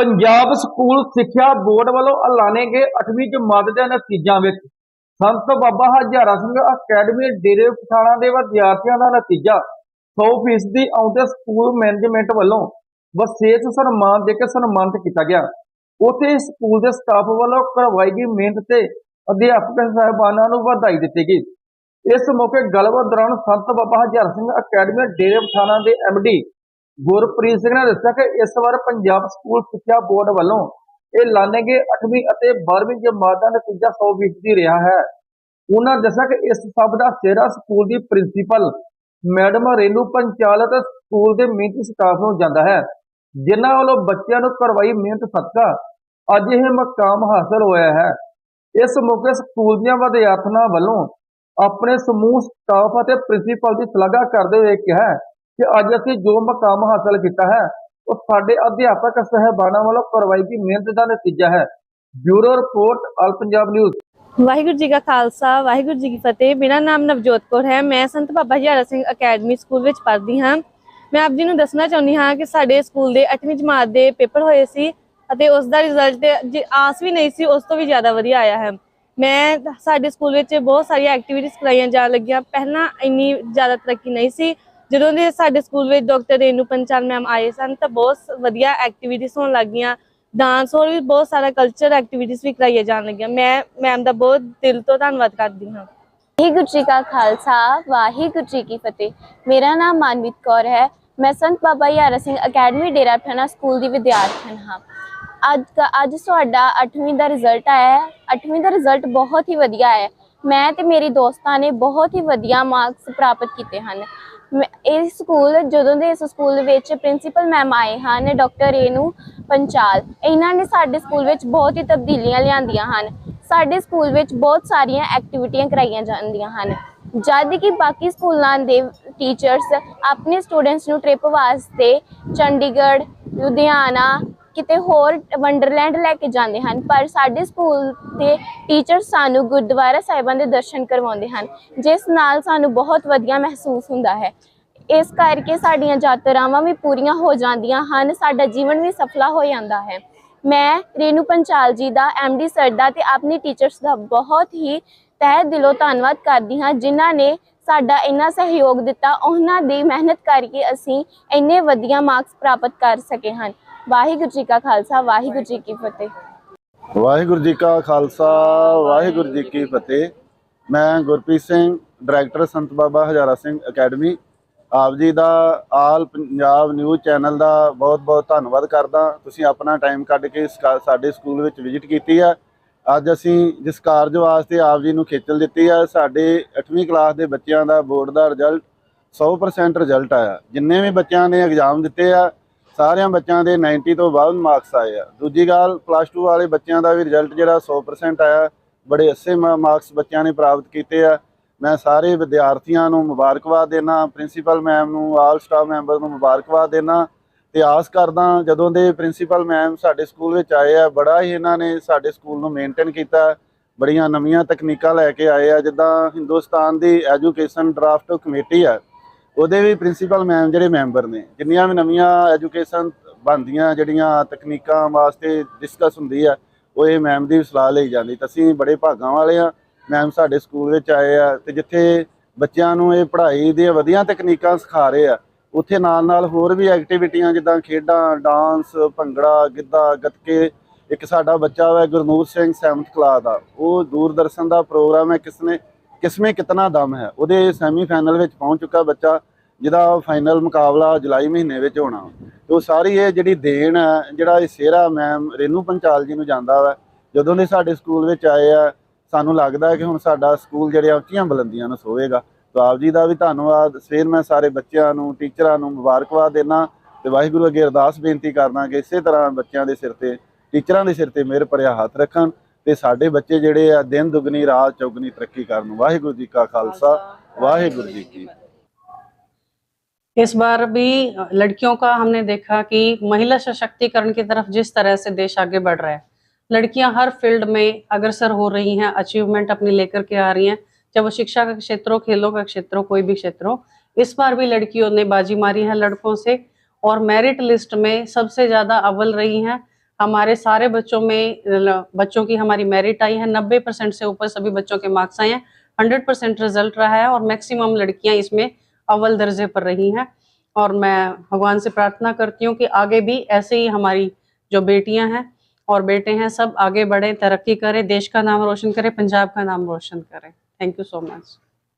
Punjab school ਸਿੱਖਿਆ board ਵੱਲੋਂ ਐਲਾਨੇ ਗਏ 8ਵੀਂ ਜਮਾਤ ਦੇ ਨਤੀਜਿਆਂ ਵਿੱਚ ਸੰਤ ਬਾਬਾ ਹਜ਼ਾਰਾ ਸਿੰਘ ਅਕੈਡਮੀ ਡੇਰੇ ਪਠਾਣਾ ਦੇ ਵਿਦਿਆਰਥੀਆਂ ਦਾ ਨਤੀਜਾ। 100% ਦੀ ਆਉਂਦੇ ਸਕੂਲ ਮੈਨੇਜਮੈਂਟ ਵੱਲੋਂ ਵਿਸ਼ੇਸ਼ ਸਨਮਾਨ ਦੇ ਕੇ ਸਨਮਾਨਿਤ ਕੀਤਾ ਗਿਆ। ਉੱਥੇ ਸਕੂਲ ਦੇ ਸਟਾਫ ਵੱਲੋਂ ਕਰਵਾਈ ਗਈ ਮਿਹਨਤ ਤੇ ਅਧਿਆਪਕ ਸਾਹਿਬਾਨਾਂ ਨੂੰ ਵਧਾਈ ਦਿੱਤੀ ਗਈ। ਇਸ ਮੌਕੇ ਗੱਲਬਾਤ ਦੌਰਾਨ ਸੰਤ ਬਾਬਾ ਹਜ਼ਾਰ ਸਿੰਘ ਅਕੈਡਮੀ ਡੇਰੇ ਪਠਾਣਾ ਦੇ ਐਮਡੀ ਗੁਰਪ੍ਰੀਤ ਸਿੰਘ ਨੇ ਦੱਸਿਆ ਕਿ ਇਸ ਵਾਰ ਪੰਜਾਬ ਸਕੂਲ ਸਿੱਖਿਆ ਬੋਰਡ ਵੱਲੋਂ ਇਹ ਲਾਣੇ ਗਏ 8ਵੀਂ ਅਤੇ 12ਵੀਂ ਜਮਾਤ ਦਾ ਨਤੀਜਾ 100% ਦੀ ਰਿਹਾ ਹੈ। ਉਹਨਾਂ ਦੱਸਿਆ ਕਿ ਇਸ ਸਭ ਦਾ ਸਿਹਰਾ ਸਕੂਲ ਦੀ ਪ੍ਰਿੰਸੀਪਲ ਮੈਡਮ ਰੇਨੂ ਪੰਚਾਲ ਅਤੇ ਸਕੂਲ ਦੇ ਮਿਹਨਤੀ ਸਟਾਫ ਨੂੰ ਜਾਂਦਾ ਹੈ, ਜਿਨ੍ਹਾਂ ਵੱਲੋਂ ਬੱਚਿਆਂ ਨੂੰ ਕਰਵਾਈ ਮਿਹਨਤ ਸਦਕਾ ਅੱਜ ਇਹ ਮਕਾਮ ਹਾਸਲ ਹੋਇਆ ਹੈ। ਇਸ ਮੌਕੇ ਸਕੂਲ ਦੀਆਂ ਵਿਦਿਆਰਥਣਾਂ ਵੱਲੋਂ ਆਪਣੇ ਸਮੂਹ ਸਟਾਫ ਅਤੇ ਪ੍ਰਿੰਸੀਪਲ ਦੀ ਸ਼ਲਾਘਾ ਕਰਦੇ ਹੋਏ ਕਿਹਾ ਕਿ ਅੱਜ ਅਸੀਂ ਜੋ ਮਕਾਮ ਹਾਸਲ ਕੀਤਾ ਹੈ, ਉਹ ਸਾਡੇ ਅਧਿਆਪਕ, ਸਹਿਬਾਨਾਂ ਵੱਲੋਂ ਕਰਵਾਈ ਗਈ ਮਿਹਨਤ ਦਾ ਨਤੀਜਾ ਹੈ। Bureau report all Punjab news. Waheguru ji ਕਾ ਖਾਲਸਾ, ਵਾਹਿਗੁਰੂ ਜੀ ਕੀ ਫਤਿਹ। ਮੇਰਾ ਨਾਮ ਨਵਜੋਤ ਕੌਰ ਹੈ। ਮੈਂ ਸੰਤ ਬਾਬਾ ਹਜ਼ਾਰਾ ਸਿੰਘ ਅਕੈਡਮੀ ਸਕੂਲ ਵਿੱਚ ਪੜ੍ਹਦੀ ਹਾਂ। ਮੈਂ ਆਪ ਜੀ ਨੂੰ ਦੱਸਣਾ ਚਾਹੁੰਦੀ ਹਾਂ ਕਿ ਸਾਡੇ ਸਕੂਲ ਦੇ 8ਵੀਂ ਜਮਾਤ ਦੇ ਪੇਪਰ ਹੋਏ ਸੀ ਅਤੇ ਉਸ ਦਾ ਰਿਜ਼ਲਟ ਆਸ ਵੀ ਨਹੀਂ ਸੀ, ਉਸ ਤੋਂ ਵੀ ਜ਼ਿਆਦਾ ਵਧੀਆ ਆਇਆ ਹੈ। ਮੈਂ ਸਾਡੇ ਸਕੂਲ ਵਿੱਚ ਬਹੁਤ ਸਾਰੀਆਂ ਐਕਟੀਵਿਟੀਜ਼ ਕਰਾਈਆਂ ਜਾਣ ਲੱਗੀਆਂ। ਪਹਿਲਾਂ ਇੰਨੀ ਜ਼ਿਆਦਾ ਤਰੱਕੀ ਨਹੀਂ ਸੀ। ਜਦੋਂ ਦੇ ਸਾਡੇ ਸਕੂਲ ਵਿੱਚ ਡਾਕਟਰ ਰੇਨੂ ਪੰਚਾਲ ਮੈਮ ਆਏ ਸਨ ਤਾਂ ਬਹੁਤ ਵਧੀਆ ਐਕਟੀਵਿਟੀਜ਼ ਹੋਣ ਲੱਗੀਆਂ ਡਾਂਸ ਹੋਰ ਵੀ ਬਹੁਤ ਸਾਰਾ ਕਲਚਰ ਐਕਟੀਵਿਟੀਜ਼ ਵੀ ਕਰਾਈਆਂ ਜਾਣ ਲੱਗੀਆਂ। ਮੈਂ ਮੈਮ ਦਾ ਬਹੁਤ ਦਿਲ ਤੋਂ ਧੰਨਵਾਦ ਕਰਦੀ ਹਾਂ। ਵਾਹਿਗੁਰੂ ਜੀ ਕਾ ਖਾਲਸਾ, ਵਾਹਿਗੁਰੂ ਜੀ ਕੀ ਫਤਿਹ। ਮੇਰਾ ਨਾਮ ਮਾਨਵੀਤ ਕੌਰ ਹੈ। ਮੈਂ ਸੰਤ ਬਾਬਾ ਯਾਰਾ ਸਿੰਘ ਅਕੈਡਮੀ ਡੇਰਾ ਪਠਾਣਾ ਸਕੂਲ ਦੀ ਵਿਦਿਆਰਥਣ ਹਾਂ। ਅੱਜ ਦਾ- ਅੱਜ ਤੁਹਾਡਾ 8ਵੀਂ ਦਾ ਰਿਜ਼ਲਟ ਆਇਆ ਹੈ। 8ਵੀਂ ਦਾ ਰਿਜ਼ਲਟ ਬਹੁਤ ਹੀ ਵਧੀਆ ਹੈ। ਮੈਂ ਤੇ ਮੇਰੀ ਦੋਸਤਾਂ ਨੇ ਬਹੁਤ ਹੀ ਵਧੀਆ ਮਾਰਕਸ ਪ੍ਰਾਪਤ ਕੀਤੇ ਹਨ। ਇਹ ਸਕੂਲ ਜਦੋਂ ਦੇ ਇਸ ਸਕੂਲ ਵਿੱਚ ਪ੍ਰਿੰਸੀਪਲ ਮੈਮ ਆਏ ਹਨ, ਡਾਕਟਰ ਰੇਨੂ ਪੰਚਾਲ, ਇਹਨਾਂ ਨੇ ਸਾਡੇ ਸਕੂਲ ਵਿੱਚ ਬਹੁਤ ਹੀ ਤਬਦੀਲੀਆਂ ਲਿਆਂਦੀਆਂ ਹਨ। ਸਾਡੇ ਸਕੂਲ ਵਿੱਚ ਬਹੁਤ ਸਾਰੀਆਂ ਐਕਟੀਵਿਟੀਆਂ ਕਰਾਈਆਂ ਜਾਂਦੀਆਂ ਹਨ। ਜਦ ਕਿ ਬਾਕੀ ਸਕੂਲਾਂ ਦੇ ਟੀਚਰਸ ਆਪਣੇ ਸਟੂਡੈਂਟਸ ਨੂੰ ਟ੍ਰਿਪ ਵਾਸਤੇ ਚੰਡੀਗੜ੍ਹ, ਲੁਧਿਆਣਾ ਕਿਤੇ ਹੋਰ ਵੰਡਰਲੈਂਡ ਲੈ ਕੇ ਜਾਂਦੇ ਹਨ, ਪਰ ਸਾਡੇ ਸਕੂਲ ਦੇ ਟੀਚਰ ਸਾਨੂੰ ਗੁਰਦੁਆਰਾ ਸਾਹਿਬਾਂ ਦੇ ਦਰਸ਼ਨ ਕਰਵਾਉਂਦੇ ਹਨ, ਜਿਸ ਨਾਲ ਸਾਨੂੰ ਬਹੁਤ ਵਧੀਆ ਮਹਿਸੂਸ ਹੁੰਦਾ ਹੈ। ਇਸ ਕਰਕੇ ਸਾਡੀਆਂ ਯਾਤਰਾਵਾਂ ਵੀ ਪੂਰੀਆਂ ਹੋ ਜਾਂਦੀਆਂ ਹਨ, ਸਾਡਾ ਜੀਵਨ ਵੀ ਸਫਲਾ ਹੋ ਜਾਂਦਾ ਹੈ। ਮੈਂ ਰੇਨੂ ਪੰਚਾਲ ਜੀ ਦਾ ਡੀ ਸਰ ਦਾ ਤੇ ਆਪਣੀ ਟੀਚਰਸ ਦਾ ਬਹੁਤ ਹੀ ਤਹਿ ਦਿਲੋਂ ਧੰਨਵਾਦ ਕਰਦੀ ਹਾਂ, ਜਿਨ੍ਹਾਂ ਨੇ ਸਾਡਾ ਇੰਨਾ ਸਹਿਯੋਗ ਦਿੱਤਾ, ਉਹਨਾਂ ਦੀ ਮਿਹਨਤ ਕਰਕੇ ਅਸੀਂ ਇੰਨੇ ਵਧੀਆ ਮਾਰਕਸ ਪ੍ਰਾਪਤ ਕਰ ਸਕੇ ਹਨ। ਵਾਹਿਗੁਰੂ ਜੀ ਕਾ ਖਾਲਸਾ, ਵਾਹਿਗੁਰੂ ਜੀ ਕੀ ਫਤਿਹ। ਵਾਹਿਗੁਰੂ ਜੀ ਕਾ ਖਾਲਸਾ, ਵਾਹਿਗੁਰੂ ਜੀ ਕੀ ਫਤਿਹ। ਮੈਂ ਗੁਰਪ੍ਰੀਤ ਸਿੰਘ, ਡਾਇਰੈਕਟਰ ਸੰਤ ਬਾਬਾ ਹਜ਼ਾਰਾ ਸਿੰਘ ਅਕੈਡਮੀ। ਆਪ ਜੀ ਦਾ ਆਲ ਪੰਜਾਬ ਨਿਊਜ਼ ਚੈਨਲ ਦਾ ਬਹੁਤ-ਬਹੁਤ ਧੰਨਵਾਦ ਕਰਦਾ। ਤੁਸੀਂ ਆਪਣਾ ਟਾਈਮ ਕੱਢ ਕੇ ਸਾਡੇ ਸਕੂਲ ਵਿੱਚ ਵਿਜ਼ਿਟ ਕੀਤੀ ਆ। ਅੱਜ ਅਸੀਂ ਜਿਸ ਕਾਰਜ ਵਾਸਤੇ ਆਪ ਜੀ ਨੂੰ ਖੇਚਲ ਦਿੱਤੀ ਆ, ਸਾਡੇ 8ਵੀਂ ਕਲਾਸ ਦੇ ਬੱਚਿਆਂ ਦਾ ਬੋਰਡ ਦਾ ਰਿਜ਼ਲਟ 100% ਰਿਜ਼ਲਟ ਆਇਆ। ਜਿੰਨੇ ਵੀ ਬੱਚਿਆਂ ਨੇ ਐਗਜ਼ਾਮ ਦਿੱਤੇ ਆ ਸਾਰਿਆਂ ਬੱਚਿਆਂ ਦੇ 90 ਤੋਂ ਵੱਧ ਮਾਰਕਸ ਆਏ ਆ। ਦੂਜੀ ਗੱਲ ਪਲੱਸ 2 ਵਾਲੇ ਬੱਚਿਆਂ ਦਾ ਵੀ ਰਿਜ਼ਲਟ ਜਿਹੜਾ 100% ਆਇਆ। ਬੜੇ ਅੱਛੇ ਮਾਰਕਸ ਬੱਚਿਆਂ ਨੇ ਪ੍ਰਾਪਤ ਕੀਤੇ ਆ। ਮੈਂ ਸਾਰੇ ਵਿਦਿਆਰਥੀਆਂ ਨੂੰ ਮੁਬਾਰਕਬਾਦ ਦੇਣਾ ਪ੍ਰਿੰਸੀਪਲ ਮੈਮ ਨੂੰ ਆਲ ਸਟਾਫ ਮੈਂਬਰ ਨੂੰ ਮੁਬਾਰਕਬਾਦ ਦੇਣਾ ਤੇ ਆਸ ਕਰਦਾ, ਜਦੋਂ ਦੇ ਪ੍ਰਿੰਸੀਪਲ ਮੈਮ ਸਾਡੇ ਸਕੂਲ ਵਿੱਚ ਆਏ ਆ, ਬੜਾ ਹੀ ਇਹਨਾਂ ਨੇ ਸਾਡੇ ਸਕੂਲ ਨੂੰ ਮੇਨਟੇਨ ਕੀਤਾ। ਬੜੀਆਂ ਨਵੀਆਂ ਤਕਨੀਕਾਂ ਲੈ ਕੇ ਆਏ ਆ, ਜਿੱਦਾਂ ਹਿੰਦੁਸਤਾਨ ਦੀ ਐਜੂਕੇਸ਼ਨ ਡਰਾਫਟ ਕਮੇਟੀ ਆ। ਉਹਦੇ ਵੀ ਪ੍ਰਿੰਸੀਪਲ ਮੈਮ ਜਿਹੜੇ ਮੈਂਬਰ ਨੇ, ਜਿੰਨੀਆਂ ਵੀ ਨਵੀਆਂ ਐਜੂਕੇਸ਼ਨ ਬਣਦੀਆਂ, ਜਿਹੜੀਆਂ ਤਕਨੀਕਾਂ ਵਾਸਤੇ ਡਿਸਕਸ ਹੁੰਦੀ ਆ, ਉਹ ਇਹ ਮੈਮ ਦੀ ਸਲਾਹ ਲਈ ਜਾਂਦੀ। ਤਾਂ ਅਸੀਂ ਬੜੇ ਭਾਗਾਂ ਵਾਲੇ ਆ। ਮੈਮ ਸਾਡੇ ਸਕੂਲ ਵਿੱਚ ਆਏ ਆ ਤੇ ਜਿੱਥੇ ਬੱਚਿਆਂ ਨੂੰ ਇਹ ਪੜ੍ਹਾਈ ਦੀਆਂ ਵਧੀਆ ਤਕਨੀਕਾਂ ਸਿਖਾ ਰਹੇ ਆ, ਉੱਥੇ ਨਾਲ ਨਾਲ ਹੋਰ ਵੀ ਐਕਟੀਵਿਟੀਆਂ ਜਿੱਦਾਂ ਖੇਡਾਂ ਡਾਂਸ ਭੰਗੜਾ, ਗਿੱਧਾ, ਗੱਤਕੇ। ਇੱਕ ਸਾਡਾ ਬੱਚਾ ਵਾ ਗੁਰਨੂਰ ਸਿੰਘ 7th ਕਲਾਸ ਦਾ। ਉਹ ਦੂਰਦਰਸ਼ਨ ਦਾ ਪ੍ਰੋਗਰਾਮ ਹੈ ਕਿਸਨੇ ਕਿਸਮੇ ਕਿਤਨਾ ਦਮ ਹੈ। ਉਹਦੇ ਸੈਮੀ ਫਾਈਨਲ ਵਿੱਚ ਪਹੁੰਚ ਚੁੱਕਾ ਬੱਚਾ। ਜਿਹਦਾ ਫਾਈਨਲ ਮੁਕਾਬਲਾ ਜੁਲਾਈ ਮਹੀਨੇ ਵਿੱਚ ਹੋਣਾ ਤੇ ਉਹ ਸਾਰੀ ਇਹ ਜਿਹੜੀ ਦੇਣ ਹੈ ਜਿਹੜਾ ਇਹ ਸਿਹਰਾ ਮੈਮ ਰੇਨੂ ਪੰਚਾਲ ਜੀ ਨੂੰ ਜਾਂਦਾ ਵਾ, ਜਦੋਂ ਦੇ ਸਾਡੇ ਸਕੂਲ ਵਿੱਚ ਆਏ ਆ, ਸਾਨੂੰ ਲੱਗਦਾ ਕਿ ਹੁਣ ਸਾਡਾ ਸਕੂਲ ਜਿਹੜੇ ਉੱਚੀਆਂ ਬੁਲੰਦੀਆਂ ਨੂੰ ਸੋਵੇਗਾ। ਤਾਂ ਆਪ ਜੀ ਦਾ ਵੀ ਧੰਨਵਾਦ। ਸਵੇਰ ਮੈਂ ਸਾਰੇ ਬੱਚਿਆਂ ਨੂੰ ਟੀਚਰਾਂ ਨੂੰ ਮੁਬਾਰਕਬਾਦ ਦੇਣਾ ਤੇ ਵਾਹਿਗੁਰੂ ਅੱਗੇ ਅਰਦਾਸ ਬੇਨਤੀ ਕਰਨਾ ਕਿ ਇਸੇ ਤਰ੍ਹਾਂ ਬੱਚਿਆਂ ਦੇ ਸਿਰ ਤੇ ਟੀਚਰਾਂ ਦੇ ਸਿਰ ਤੇ ਮਿਹਰ ਭਰਿਆ ਹੱਥ ਰੱਖਣ ਤੇ ਸਾਡੇ ਬੱਚੇ ਜਿਹੜੇ ਆ, ਦਿਨ ਦੁਗਣੀ, ਰਾਤ ਚੌਗਣੀ ਤਰੱਕੀ ਕਰਨ। ਵਾਹਿਗੁਰੂ ਜੀ ਕਾ ਖਾਲਸਾ, ਵਾਹਿਗੁਰੂ ਜੀ ਕੀ इस बार भी लड़कियों का हमने देखा कि महिला सशक्तिकरण की तरफ़ जिस तरह से देश आगे बढ़ रहा है, लड़कियाँ हर फ़ील्ड में अग्रसर हो रही हैं अचीवमेंट अपनी लेकर के आ रही हैं। चाहे वो शिक्षा का क्षेत्र हो खेलों का क्षेत्र हो कोई भी क्षेत्र हो इस बार भी लड़कियों ने बाजी मारी है लड़कों से और मेरिट लिस्ट में सबसे ज़्यादा अव्वल रही हैं। हमारे सारे बच्चों में, बच्चों की हमारी मेरिट आई है, नब्बे परसेंट से ऊपर सभी बच्चों के मार्क्स आए हैं हंड्रेड परसेंट रिज़ल्ट रहा है और मैक्सिमम लड़कियाँ इसमें अव्वल दर्जे पर रही हैं और मैं भगवान से प्रार्थना करती हूँ कि आगे भी ऐसे ही हमारी जो बेटियाँ हैं और बेटे हैं, सब आगे बढ़ें, तरक्की करें, देश का नाम रोशन करें, पंजाब का नाम रोशन करें। Thank you so much